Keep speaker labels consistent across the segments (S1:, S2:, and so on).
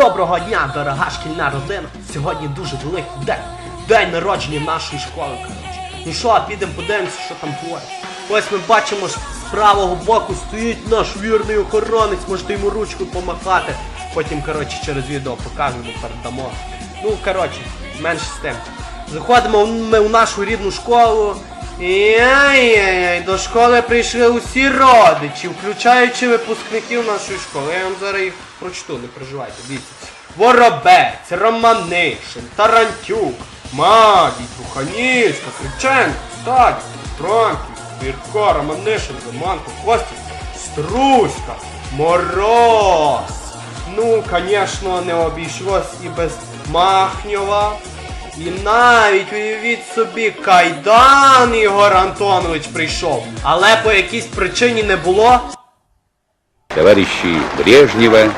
S1: Доброго дня, дорога шкільна родина. Сьогодні дуже великий день. День народження нашої школи, коротше. Ну що, підемо подивимося, що там твориться. Ось ми бачимо, що з правого боку стоїть наш вірний охоронець, можете йому ручку помахати. Потім, коротше, через відео покажемо, передамо. Ну, коротше, менше з тим. Заходимо ми у нашу рідну школу. І ай-яй-яй, до школи прийшли усі родичі, включаючи випускників нашої школи. Я вам зараз їх прочту, не переживайте, дивіться. Воробець, Романишин, Тарантюк, Магій, Труханівська, Криченко, Стадік, Тронків, Бірко, Романишин, Заманко, Костів, Струська, Мороз. Ну, звісно, не обійшлось і без Махньова. І навіть уявіть собі, Кайдан Ігор Антонович прийшов, але по якійсь причині не було.
S2: Товарищи Брежнева,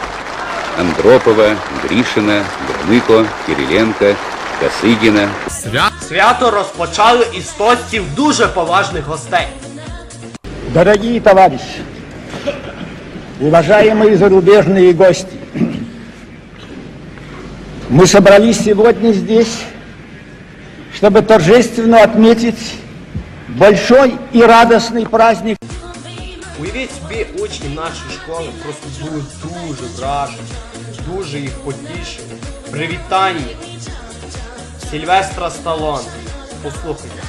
S2: Андропова, Гришина, Громыко, Кириленко, Косыгина,
S1: Свято розпочали із тостів дуже поважних гостей.
S3: Дорогие товарищи, уважаемые зарубежные гости, мы собрались сегодня здесь, чтобы торжественно отметить большой и радостный праздник
S1: Уявіть собі, учні нашої школи просто були дуже вражені, дуже їх потішили. Привітання Сільвестра Сталоне. Послухайте.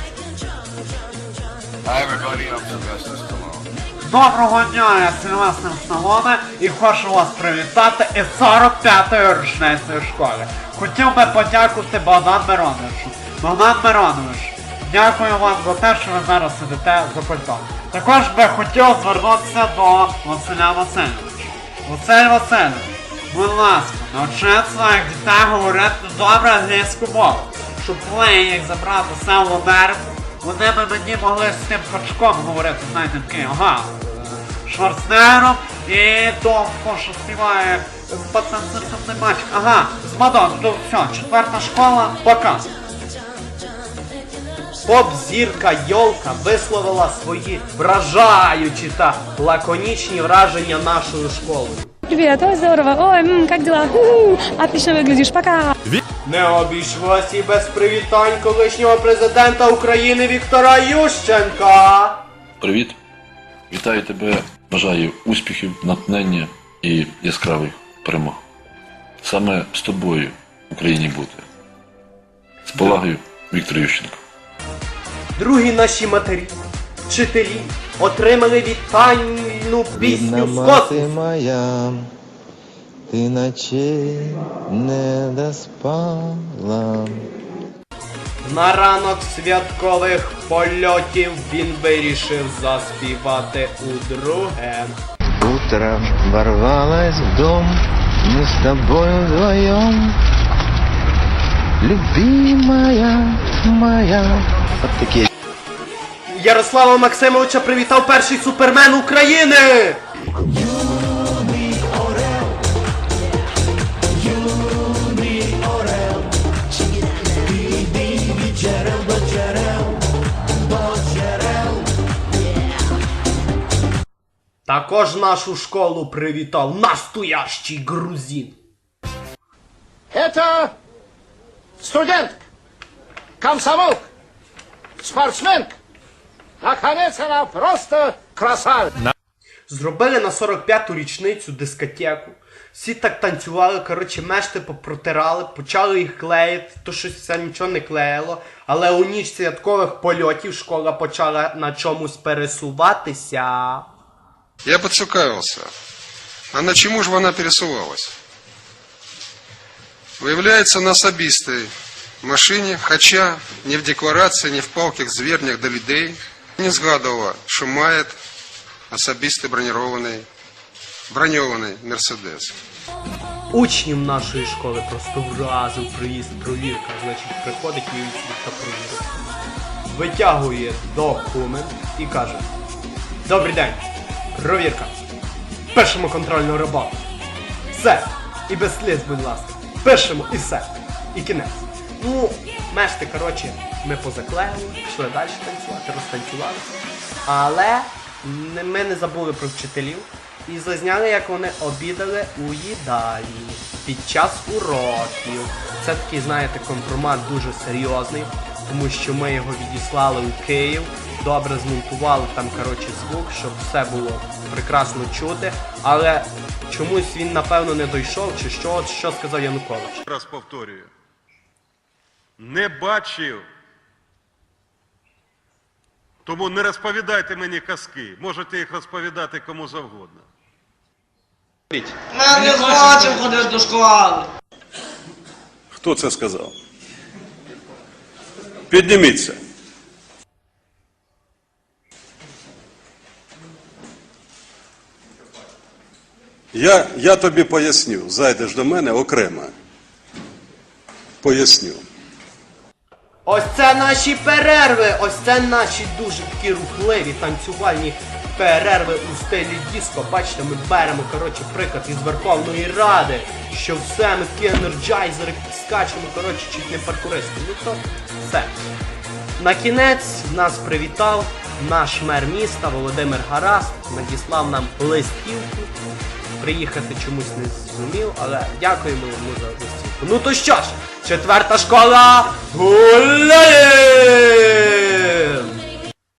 S4: Hi everybody, I'm Sylvester Stallone.
S5: Доброго дня, я Сильвестр Сталоне і хочу вас привітати із 45-ї річницею школи. Хотів би подякувати Богдан Мироновичу. Богдан Миронович, дякую вам за те, що ви зараз сидите за пультом. Також би хотів звернутися до Василя Васильовича. Василь Васильович, будь ласка, навчіть своїх дітей говорити добре англійську мову, щоб коли я їх забрав до себе в Америку, вони би мені могли з тим качком говорити, знаєте, такий, ага, е, Шварценеггером і довго, що співає потенційний мальчик. Ага, з Мадон, все, четверта школа, пока.
S1: Поп-зірка Йолка висловила свої вражаючі та лаконічні враження нашою школою.
S6: Привет, ой, здорово, ой, дела? У, Отлично выглядишь, пока.
S1: Не обійшлось і без привітань колишнього президента України Віктора Ющенка.
S7: Привіт! Вітаю тебе! Бажаю успіхів, натхнення і яскравих перемог. Саме з тобою в Україні бути. З повагою, Віктор Ющенко.
S1: Другі наші матері, вчителі, отримали вітальну пісню з космосу.
S8: моя, ти наче не доспала.
S1: На ранок святкових польотів він вирішив заспівати удруге.
S8: Утром ворвалась в дом, мы с тобою вдвоем. Любимая моя. Такие
S1: Ярослава Максимовича привітав перший супермен України! Також нашу школу привітав настоящий грузин.
S9: Это студентка, комсомолка, спортсменка. Наконец она просто красавица.
S1: Зробили на 45-ту річницю дискотеку. Всі так танцювали, коротше, мешти попротирали, почали їх клеїти, то щось все нічого не клеїло. Але у ніч святкових польотів школа почала на чомусь пересуватися.
S4: Я подшукавился. А на чему же вона пересувалась? Виявляється на особистій машині, хоча ні в декларації, ні в палких звернях до людей не згадувала, що має особистий бронірований, броньований Мерседес.
S1: Учнів нашої школи просто вразив приїзд провірка. Значить, приходить і та провірка. Витягує документ і каже: Добрий день, провірка. Пишемо контрольну роботу. Все. І без сліз, будь ласка. Пишемо і все. І кінець. Ну, мешти, коротше, ми позаклеїли, пішли далі танцювати, розтанцювалися. Але ми не забули про вчителів. і зазняли, як вони обідали у їдальні під час уроків. Це такий, знаєте, компромат дуже серйозний, тому що ми його відіслали у Київ, добре змонтували там, коротше, звук, щоб все було прекрасно чути. Але чомусь він, напевно, не дійшов, чи що, що сказав Янукович.
S10: раз повторюю. Не бачив. Тому не розповідайте мені казки. Можете їх розповідати кому завгодно.
S11: Ми не хочемо ходити до школи.
S10: Хто це сказав? Підніміться. Я, я тобі поясню. Зайдеш до мене окремо. Поясню.
S1: Ось це наші перерви, ось це наші дуже такі рухливі танцювальні перерви у стилі диско. Бачите, ми беремо, коротше, приклад із Верховної Ради, що все, ми такі енерджайзери скачемо, коротше, чуть не паркуристи. Ну то все. На кінець нас привітав наш мер міста Володимир Гарас, надіслав нам листівку. Приїхати чомусь не зумів, але дякуємо йому за листівку. Ну то що ж, четверта школа гуляє!